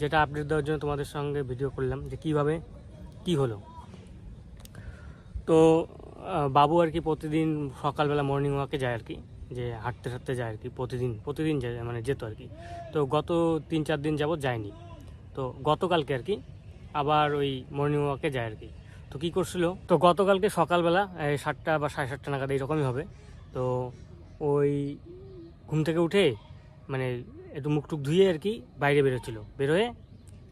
যেটা আপডেট দেওয়ার জন্য তোমাদের সঙ্গে ভিডিও করলাম যে কীভাবে কি হলো। তো বাবু আর কি প্রতিদিন সকালবেলা মর্নিং ওয়াকে যায় আর কি, যে হাঁটতে হাঁটতে যায় আর কি, প্রতিদিন প্রতিদিন যায় মানে যেত আর কি। তো গত তিন চার দিন যাবত যায়নি। তো গতকালকে আর কি আবার ওই মর্নিং ওয়াকে যায় আর কি। তো কী করছিল? তো গতকালকে সকালবেলা সাতটা বা সাড়ে সাতটা নাগাদ এইরকমই হবে। তো ওই ঘুম থেকে উঠে মানে একটু মুখ টুক ধুয়ে আর কি বাইরে বেরোচ্ছিল। বেরোয়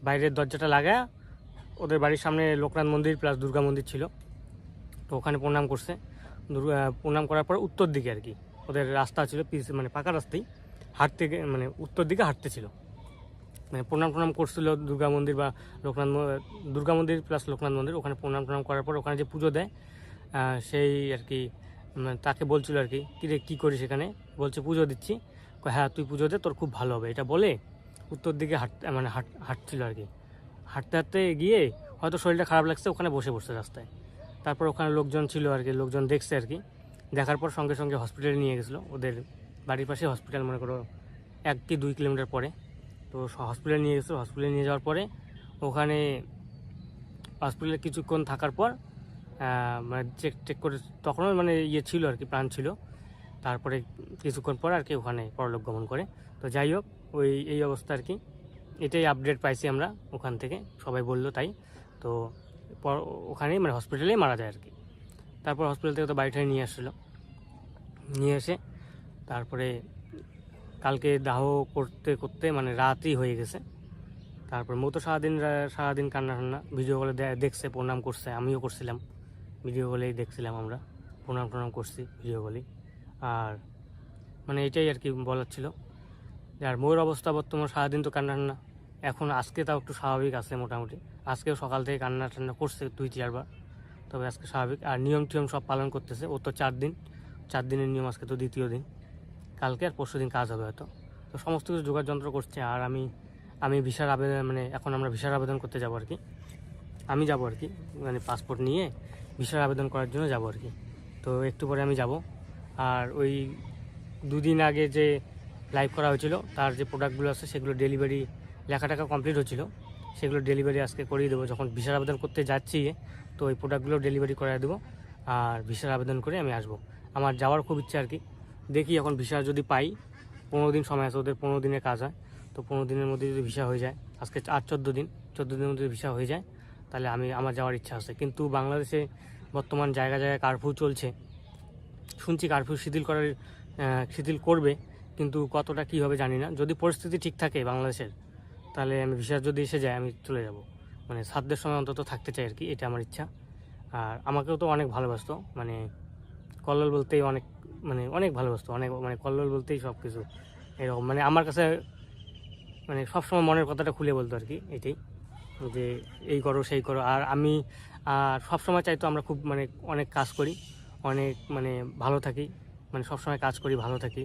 বাইরের দরজাটা লাগা ওদের বাড়ির সামনে লোকনাথ মন্দির প্লাস দুর্গা মন্দির ছিল। তো ওখানে প্রণাম করছে। প্রণাম করার পর উত্তর দিকে আর কি। ওদের রাস্তা ছিল পিস মানে পাকা রাস্তায় হাঁটতে মানে উত্তর দিকে হাঁটতে ছিল। মানে প্রণাম প্রণাম করছিল দুর্গা মন্দির বা লোকনাথ দুর্গা মন্দির প্লাস লোকনাথ মন্দির। ওখানে প্রণাম প্রণাম করার পর ওখানে যে পুজো দেয় সেই আর কি মানে তাকে বলছিল আর কি কী রে কী করিস এখানে? বলছে, পুজো দিচ্ছি। হ্যাঁ তুই পুজো দে, তোর খুব ভালো হবে। এটা বলে উত্তর দিকে হাঁট মানে হাঁট, হাঁটছিল আর কি। হাঁটতে হাঁটতে গিয়ে হয়তো শরীরটা খারাপ লাগছে, ওখানে বসে বসছে রাস্তায়। তারপর ওখানে লোকজন ছিল আর কি, লোকজন দেখছে আর কি। দেখার পর সঙ্গে সঙ্গে হসপিটালে নিয়ে গেছিল। ওদের বাড়ির পাশে হসপিটাল মনে করো এক কি দুই কিলোমিটার পরে। তো হসপিটালে নিয়ে গেছিল। হসপিটালে নিয়ে যাওয়ার পরে ওখানে হসপিটালে কিছুক্ষণ থাকার পর মানে চেক টেক করে, তখনও মানে ইয়ে ছিল আর কি, প্রাণ ছিল। তারপরে কিছুক্ষণ পর আর কি ওখানে পরলোক গমন করে। তো যাই হোক, ওই, এই অবস্থা আর কি। এটাই আপডেট পাইছি আমরা ওখান থেকে। সবাই বলল তাই। তো ওখানেই মানে হসপিটালেই মারা যায় আর কি। তারপর হসপিটাল থেকে তো বাড়িটাই নিয়ে আসছিল নিয়ে এসে তারপরে কালকে দাহ করতে করতে মানে রাতই হয়ে গেছে। তারপর মৌ তো সারাদিন সারাদিন কান্না টান্না। ভিডিও কলে দেখছে, প্রণাম করছে। আমিও করছিলাম। ভিডিও কলেই দেখছিলাম আমরা। প্রণাম টনাম করছি ভিডিও কলেই আর মানে এটাই আর কি বলার ছিল আর মোর অবস্থা বর্তমান সারাদিন তো কান্না টান্না। এখন আজকে তাও একটু স্বাভাবিক আছে মোটামুটি। আজকেও সকাল থেকে কান্না টান্না করছে দুই, চারবার। তবে আজকে স্বাভাবিক। আর নিয়ম টিয়ম সব পালন করতেছে। ও তো চার দিন। চার দিনের নিয়ম আজকে তো দ্বিতীয় দিন। কালকে আর পরশু দিন কাজ হবে হয়তো। তো সমস্ত কিছু যোগাড় যন্ত্র করছে। আর আমি আমি ভিসার আবেদন মানে এখন আমরা ভিসার আবেদন করতে যাব আর কি। আমি যাব আর কি। মানে পাসপোর্ট নিয়ে ভিসার আবেদন করার জন্য যাব আর কি। তো একটু পরে আমি যাব। আর ওই দুদিন আগে যে লাইভ করা হয়েছিল, তার যে প্রোডাক্টগুলো আছে, সেগুলো ডেলিভারি লেখা টাকা কমপ্লিট হচ্ছিল। সেগুলো ডেলিভারি আজকে করিয়ে দেবো। যখন ভিসার আবেদন করতে যাচ্ছি, তো ওই প্রোডাক্টগুলো ডেলিভারি করিয়ে দেবো। আর ভিসার আবেদন করে আমি আসব। আমার যাওয়ার খুব ইচ্ছা আর কি। দেখি এখন ভিসা যদি পাই, পনেরো দিন সময় আছে, ওদের পনেরো দিনের কাজ হয়। তো পনেরো দিনের মধ্যে যদি ভিসা হয়ে যায়, আজকে আর চোদ্দ দিন, চোদ্দ দিনের মধ্যে ভিসা হয়ে যায়, তাহলে আমি, আমার যাওয়ার ইচ্ছা আছে। কিন্তু বাংলাদেশে বর্তমান জায়গা জায়গায় কারফিউ চলছে। শুনছি কারফিউ শিথিল করার শিথিল করবে, কিন্তু কতটা কী হবে জানি না। যদি পরিস্থিতি ঠিক থাকে বাংলাদেশের, তাহলে আমি ভিসা যদি এসে যায় আমি চলে যাব। মানে সাতদের সময় অন্তত থাকতে চাই আর কি, এটা আমার ইচ্ছা। আর আমাকেও তো অনেক ভালোবাসতো মানে কল্লোল বলতেই অনেক মানে অনেক ভালোবাসতো, অনেক মানে কল্লোল বলতেই সব কিছু এরকম। মানে আমার কাছে মানে সবসময় মনের কথাটা খুলে বলতো আর কি, এটাই। যে এই করো, সেই করো। আর আমি, আর সবসময় চাইতো আমরা খুব মানে অনেক কাজ করি। অনেক মানে ভালো থাকি। মানে সবসময় কাজ করি ভালো থাকি।